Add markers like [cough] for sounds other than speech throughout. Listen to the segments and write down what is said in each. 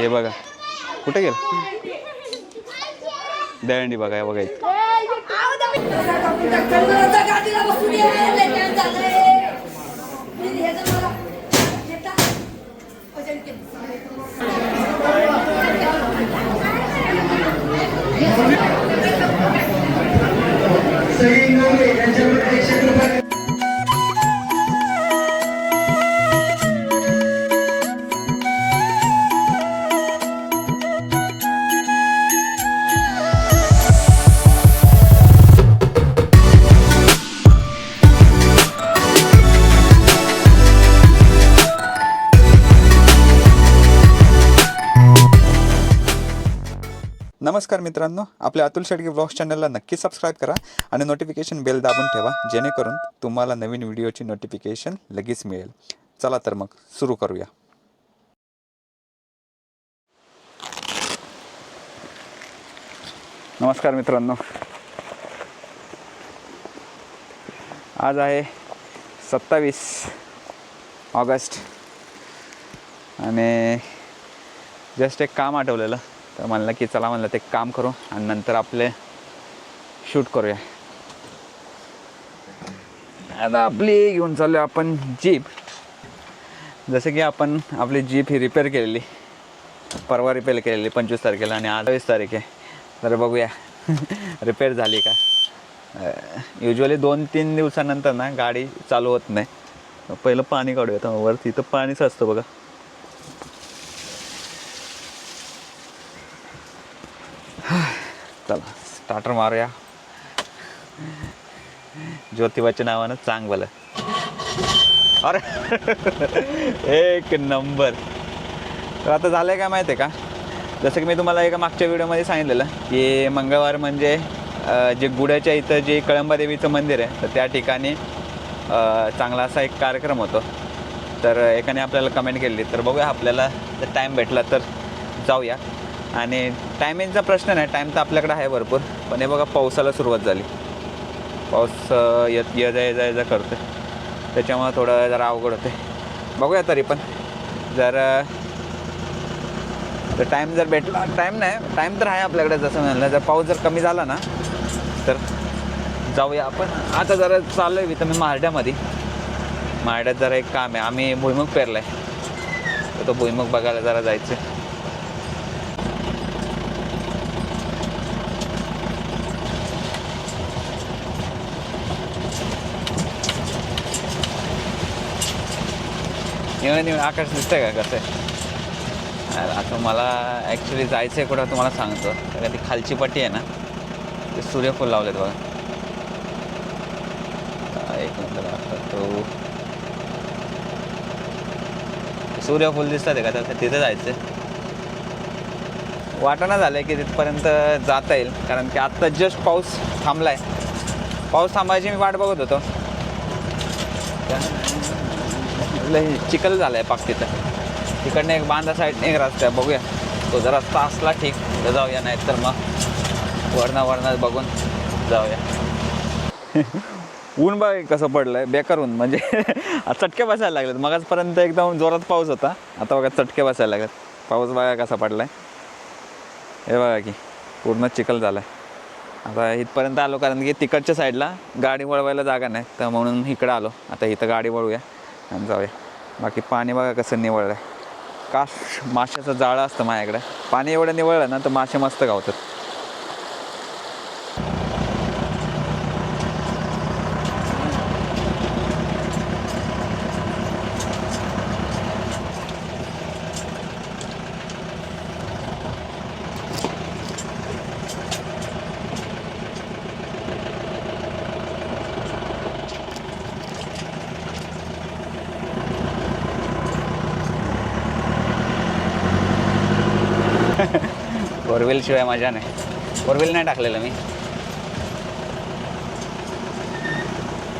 हे बघा कुठे गेलं दळंडी बघा हे बघा इथं. नमस्कार मित्रांनो आपल्या अतुल शेडगे ब्लॉग्स चॅनलला नक्की सबस्क्राईब करा आणि नोटिफिकेशन बेल दाबून ठेवा जेणेकरून तुम्हाला नवीन व्हिडिओची नोटिफिकेशन लगेच मिळेल. चला तर मग सुरू करूया. नमस्कार मित्रांनो. आज आहे सत्तावीस ऑगस्ट आणि जस्ट एक काम आठवलेलं. तर म्हणलं की चला म्हणलं ते काम करू आणि नंतर आपले शूट करूया. आता आपली घेऊन चाललो आपण जीप. जसं की आपण आपली जीप ही रिपेअर केलेली. परवा रिपेअर केलेली पंचवीस तारखेला आणि अठ्ठावीस तारीख आहे. तर बघूया. [laughs] रिपेअर झाली का? युजली दोन तीन दिवसानंतर ना गाडी चालू होत नाही. पहिलं पाणी काढूया तर वरती तर पाणीच असतं बघा चला स्टार्टर मारूया. ज्योतिबाच्या नावानं चांग भलं. अरे एक नंबर. तर आता झालं आहे काय माहिती आहे का? जसं की मी तुम्हाला एका मागच्या व्हिडिओमध्ये सांगितलेलं की मंगळवार म्हणजे जे गुड्याच्या इथं जे कळंबा देवीचं मंदिर आहे तर त्या ठिकाणी चांगला असा एक कार्यक्रम होतो. तर एकाने आपल्याला कमेंट केली तर बघूया आपल्याला जर टाईम भेटला तर जाऊया. आणि टायमिंगचा प्रश्न नाही टाईम तर आपल्याकडे आहे भरपूर. पण हे बघा पावसाला सुरुवात झाली. पाऊस येत ये जा ये जा ये जा करतो त्याच्यामुळं थोडं जरा अवघड होते बघूया तरी पण. जर तर टाईम जर भेटला टाईम नाही टाईम तर आहे आपल्याकडे जसं म्हणलं. जर पाऊस जर कमी झाला ना तर जाऊया आपण. आता जरा चालू आहे इथं मी मारड्यामध्ये मारड्यात जरा एक काम आहे. आम्ही भुईमुग पेरला आहे तर तो भुईमुग बघायला जरा जायचं निवळ निवळ आकाश दिसतंय का कसं आहे? आता मला ॲक्च्युली जायचं आहे कुठं तुम्हाला सांगतो. कारण ती खालची पट्टी आहे ना ते सूर्यफूल लावलेत बघा. एक नंतर दाखवतो सूर्यफूल दिसतात आहे का तर तिथे जायचं वाटाणा झालं आहे की तिथपर्यंत जाता येईल कारण की आत्ता जस्ट पाऊस थांबला आहे पाऊस थांबायची मी वाट बघत होतो. लय चिखल झालं आहे पाक तिथं. तिकडनं एक बांधा साईडने एक रस्ता आहे बघूया. तो जर रस्ता असला ठीक तर जाऊया नाही तर मग वरना वरणं बघून जाऊया. [laughs] ऊन बघ कसं पडलं आहे बेकार ऊन. म्हणजे [laughs] चटके बसायला लागलेत. मगाचपर्यंत एकदम जोरात पाऊस होता आता बघा चटके बसायला लागलेत. पाऊस बघा कसा पडला आहे हे बघा की पूर्ण चिखल झाला आहे आता इथपर्यंत आलो कारण की तिकडच्या साईडला गाडी वळवायला जागा नाही तर म्हणून इकडं आलो. आता इथं गाडी वळूया. आणि जाऊया. बाकी पाणी बघा कसं निवळलं आहे काश माशाचं जाळं असतं माझ्याकडे. पाणी एवढं निवळलं ना तर मासे मस्त गावतात. शिवाय मजा नाही. फोर व्हील नाही टाकलेलं मी.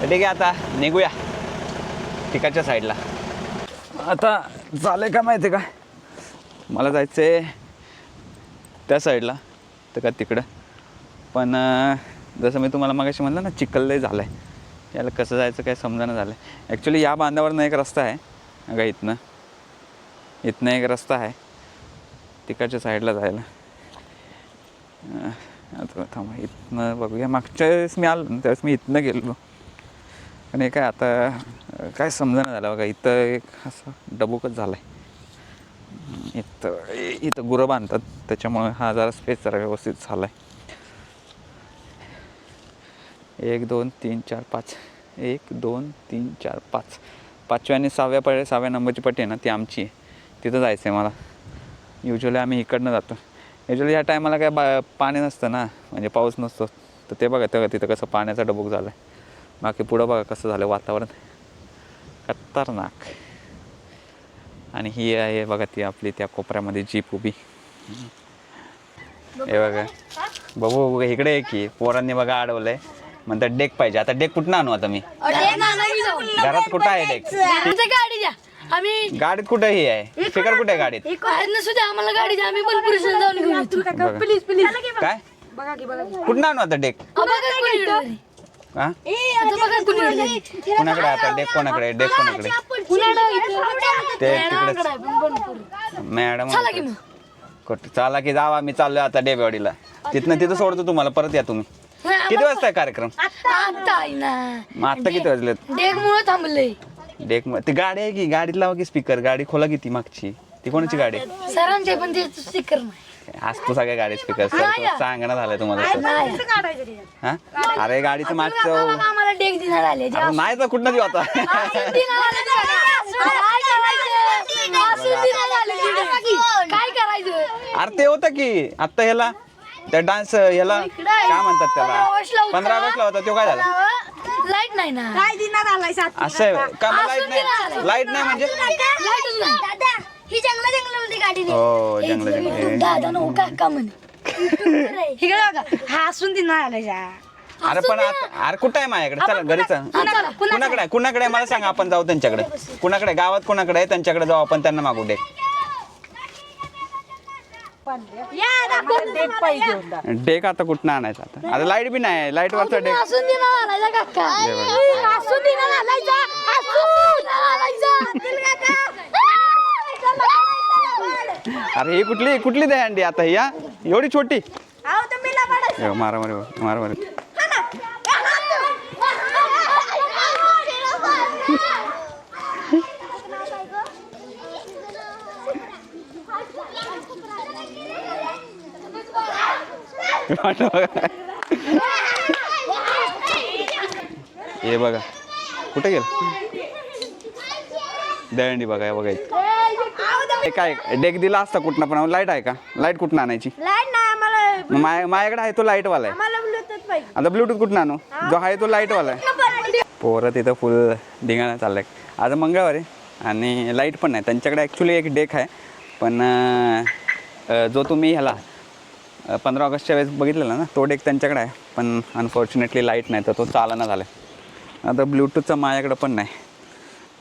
तर ठीक आहे आता निघूया तिकडच्या साईडला आता झालं का माहिती आहे का? मला जायचं आहे त्या साईडला तर का तिकडं. पण जसं मी तुम्हाला मागाशी म्हणलं ना चिखल झालं आहे याला कसं जायचं काय समजानं झालं आहे ॲक्च्युली या बांधावरनं एक रस्ता आहे. अगं इथनं. इथनं एक रस्ता आहे. तिकडच्या साईडला जायला. आता थांबा इथनं बघूया. मागच्या वेळेस मी आलो ना त्यावेळेस मी इथनं गेलो पण काय आता काय समजणं झालं बघा इथं एक असं डबुकच झालं आहे इथं इथं गुरं बांधतात त्याच्यामुळे हा जरा स्पेस जरा व्यवस्थित झाला आहे एक दोन तीन चार पाच. एक दोन तीन चार पाच. पाचव्या आणि सहाव्या पडे सहाव्या नंबरची पट्टी आहे ना ती आमची आहे. तिथं जायचं आहे मला. युजली आम्ही इकडनं जातो. युजली ह्या टायमाला काय बा पाणी नसतं ना. म्हणजे पाऊस नसतो. तर ते बघा तेव्हा तिथं कसं पाण्याचा डबूक झाला आहे बाकी पुढं बघा कसं झालं वातावरण. खतरनाक. आणि ही आहे बघा ती आपली त्या कोपऱ्यामध्ये जीप उभी. हे बघा. बघू बघू इकडे आहे की पोरांनी बघा अडवलंय. म्हणतात डेक पाहिजे. आता डेक कुठं आणू आता मी? घरात कुठं आहे डेक? गाडी द्या आम्ही गाडीत कुठं ही आहे स्पीकर कुठे आहे गाडीत? नसू द्या आम्हाला गाडी आम्ही पण पुरुष जाऊन घेऊन येतो. बघा. प्लीज प्लीज काय? कुठं आणू आता डेक बघा कोणी येणार. हा? आता बघा कोणी येणार. कुणाकडे आहे आता डेक कोणाकडे आहे? डेक कोणाकडे आहे? कुणाकडं इथं? ते आहे, पण. मॅडम चला की मग. कुठं चाला की जावा मी चाललोय आता डेबेवाडीला. तिथनं तिथं सोडतो तुम्हाला परत या तुम्ही. किती वाजता आहे कार्यक्रम? आता आहे ना मग आत्ता किती वाजलेत? मुळे थांबले डेक म- ती गाडी आहे की गाडीत लावा की स्पीकर गाडी खोला की ती मागची ती कोणाची गाडी आहे सरांचे पण ते स्टिकर नाही असतो सगळ्या गाडी स्पीकर सर सांगणं झालंय तुम्हाला सर. हा अरे गाडीचं मागचं बाबा आम्हाला डेक देणार आले अरे नाही तर कुठनं देऊ आता असून देणार आले ते. काय करायचं असून देणार आले ते. काय करायचं अरे ते होतं की आत्ता ह्याला त्या डान्स ह्याला काय म्हणतात त्याला पंधरा ऑगस्टला होता तो काय झाला लाइट नाही ना. काय सात असं आहे का मग लाइट नाही. लाइट नाही म्हणजे? लाईटच नाही. दादा ही जंगल जंगलमध्ये गाडी हो जंगल जंगल. दादा नो काय का म्हणे. [laughs] इकडे बघा हा असून जा. अरे पण आता अरे कुठं आहे माझ्याकडे? चला घरी चल. कुणाकडे आहे? कुणाकडे आहे? मला सांगा आपण जाऊ त्यांच्याकडे. कुणाकडे आहे? गावात कुणाकडे आहे? त्यांच्याकडे जाऊ आपण त्यांना मागू या डेक आता कुठनं आणायचा आता? आता लाइट बी नाही लाइट वरचा डेक. असून काका. असून असून अरे ही कुठली कुठली दहंडी आता ही हा? एवढी छोटी. मारा मारे मारा मारे. हे बघा. कुठे गेलं? दहंडी बघा बघा इथं. हे काय डेक दिला असता कुठनं पण? लाइट आहे का? लाइट कुठनं आणायची? माय माझ्याकडे आहे तो लाईटवाला. आहे आता ब्लूटूथ कुठं आणू? जो आहे तो लाईटवाला आहे. पोरं तिथं फुल धिंगाणा चाललंय. आज मंगळवार आहे आणि लाइट पण नाही. त्यांच्याकडे ॲक्च्युली एक डेक आहे. पण जो तुम्ही ह्याला पंधरा ऑगस्टच्या वेळेस बघितलेला ना? तो डेक त्यांच्याकडे आहे. पण अनफॉर्च्युनेटली लाइट नाही तर तो चालना झाला आहे आता ब्लूटूथचा माझ्याकडं पण नाही.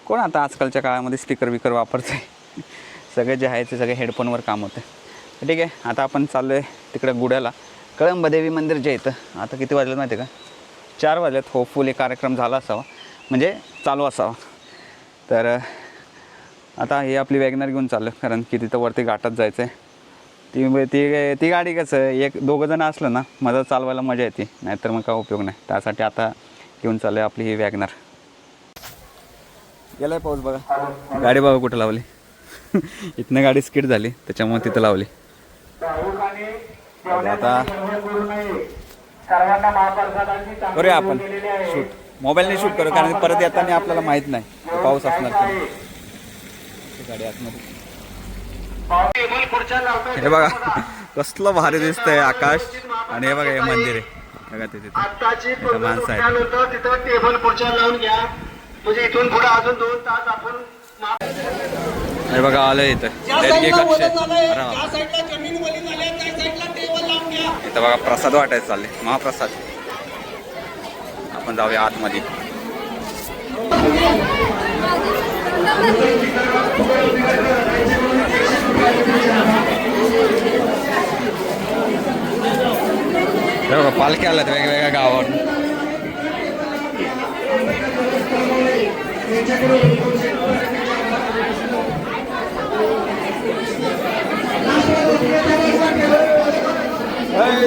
कोण आता आजकालच्या काळामध्ये स्पीकर विकर वापरतं आहे सगळे जे आहे ते सगळे हेडफोनवर काम होते ठीक आहे आता आपण चाललो आहे तिकडे गुड्याला. कळंबदेवी मंदिर जे इथं आता किती वाजलेत माहिती आहे का? चार वाजलेत. होपफुली कार्यक्रम झाला असावा. म्हणजे चालू असावा. तर आता ही आपली वॅगनर घेऊन चाललं कारण की तिथं वरती घाटात जायचं आहे ती म्हणजे ती ती गाडी कसं आहे, एक दोघं जण असलं ना माझं चालवायला मजा येते. नाहीतर मग काय उपयोग नाही. त्यासाठी आता घेऊन चालू आहे आपली ही वॅगनर. गेलाय पाऊस बघा. गाडी बघा कुठं लावली. [laughs] इथनं गाडी स्किट झाली त्याच्यामुळे तिथं लावली. आता. करूया आपण. शूट. मोबाईलने शूट करू कारण परत येताना आपल्याला माहीत नाही. पाऊस असणार गाडी आतमध्ये. हे बघा कसलं भारी दिसतंय आकाश. आणि हे बघा हे मंदिर आहे. बघा ते तिथे. माणसं आहेत. होतं तिथं टेबल खुर्च्या लावून घ्या. म्हणजे इथून पुढे अजून दोन तास आपण हे बघा आलं इथं. आहे. इथं बघा प्रसाद वाटायचं चालले. महाप्रसाद. आपण जाऊया आतमध्ये. हे बघा पालख्या आल्यात वेगवेगळ्या गावावर अरे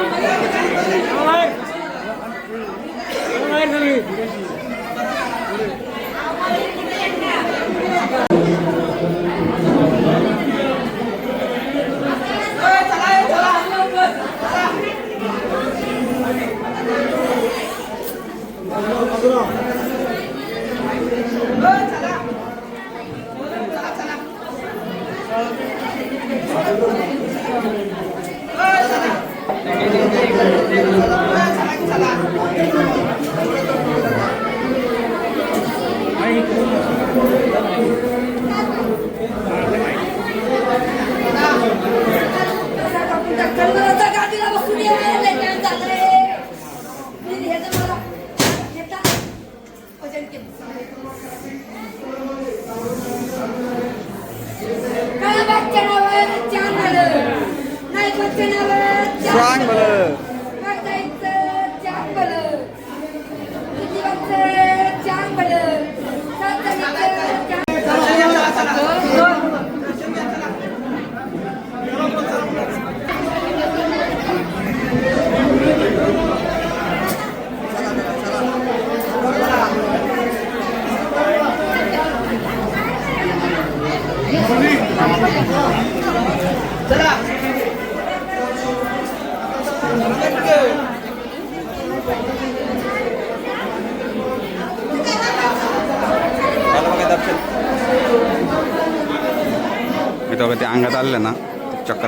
よし!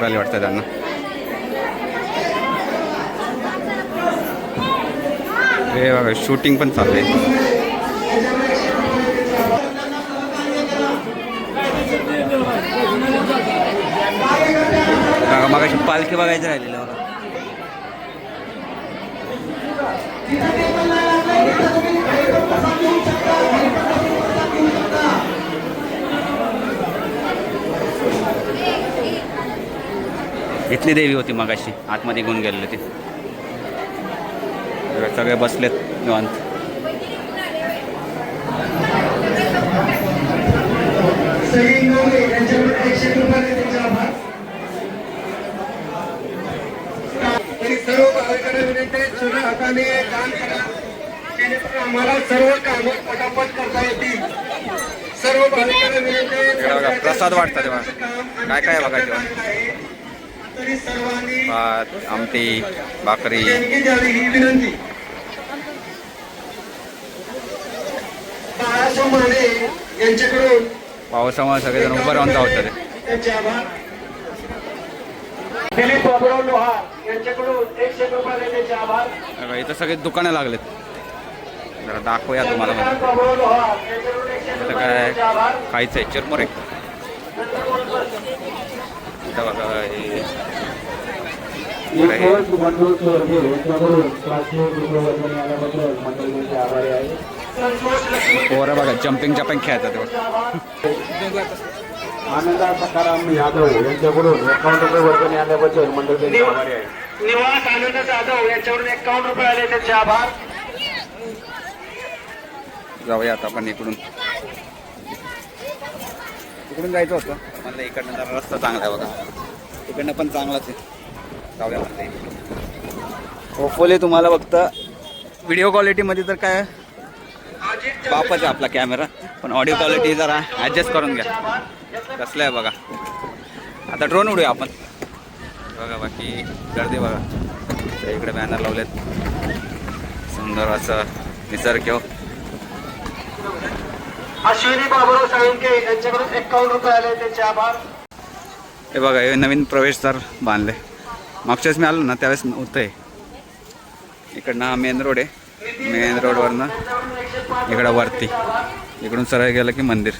चक्कर वाटतं त्यांना. हे बघा शूटिंग पण चालू आहे. बघा मगाशी पालखी बघायची राहिली. इथली देवी होती मगाशी आतमध्ये घेऊन गेलेली ते सगळे बसलेत निवांत सर्व भाविकांना विनंती आहे जुन्या हाताने करा जेणेकरून आम्हाला सर्व पटापट करता येतील सर्व भाविकांना विनंती आहे प्रसाद वाटतात तेव्हा. काय काय बघा तेव्हा? भात आमटी भाकरी. पावसामुळे सगळेजण उभं राहून जाऊ ते त्यांचे आभार. दिलीप बाबुराव लोहार यांच्याकडून एकशे रुपये त्यांचे आभार. बघा, इथं सगळे दुकानं लागलेत. जरा दाखवूया तुम्हाला. काय खायचं आहे चिरमुरे. इथं बघा हे पोरं बघा जम्पिंग जम्पिंग खेळतात तेव्हा आनंदा सखाराम यादव यांच्याकडून एकावन्न रुपये वर्गणी आल्याबद्दल मंडळ त्यांचे आभारी आहे. निवास आनंद जाधव यांच्याकडून एकावन्न रुपये आले त्यांचे आभार. जाऊया आता आपण इकडून. इकडून जायचं होतं. म्हणलं इकडनं जरा रस्ता चांगला आहे बघा. इकडनं पण चांगलाच आहे. जाऊया म्हणलं होपफुली तुम्हाला फक्त व्हिडिओ क्वालिटीमध्ये तर काय बापच आहे आपला कॅमेरा पण ऑडिओ क्वालिटी जरा ॲडजस्ट करून घ्या. कसलं आहे बघा. आता ड्रोन उडूया आपण. बघा बाकी गर्दी बघा. इकडे बॅनर लावलेत. सुंदर असं निसर्ग. हो. अश्विनी बाबुराव साळुंके यांच्याकडून एकावन्न रुपये आले त्यांचे आभार. हे बघा हे नवीन प्रवेशद्वार बांधले. मागच्या वेळेस मी आलो ना त्यावेळेस होतं आहे इकडनं हा मेन रोड आहे. मेन रोडवरनं इकडं वरती. इकडून सरळ गेलं की मंदिर.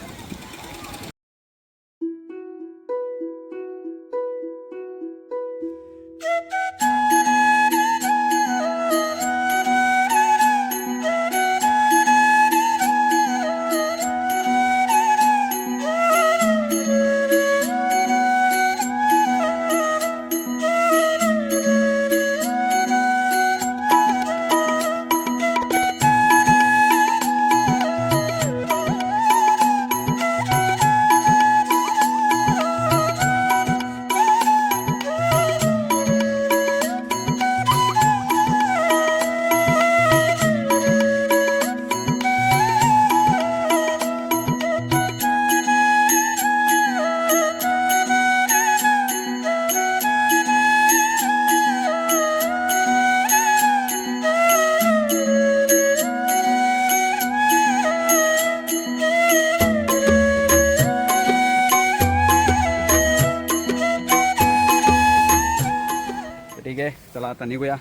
ठीक आहे चला आता निघूया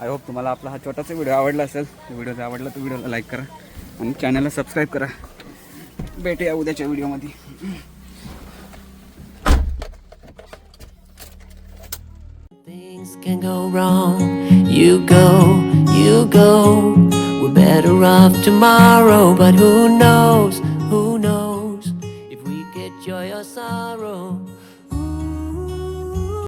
आय होप तुम्हाला आपला हा छोटासा व्हिडिओ आवडला असेल व्हिडिओ जर आवडला तर व्हिडिओला लाईक करा आणि चॅनलला सबस्क्राईब करा भेटूया उद्याच्या व्हिडिओमध्ये can go wrong. You go, you go. We're better off tomorrow, but who knows? Who knows if we get joy or sorrow?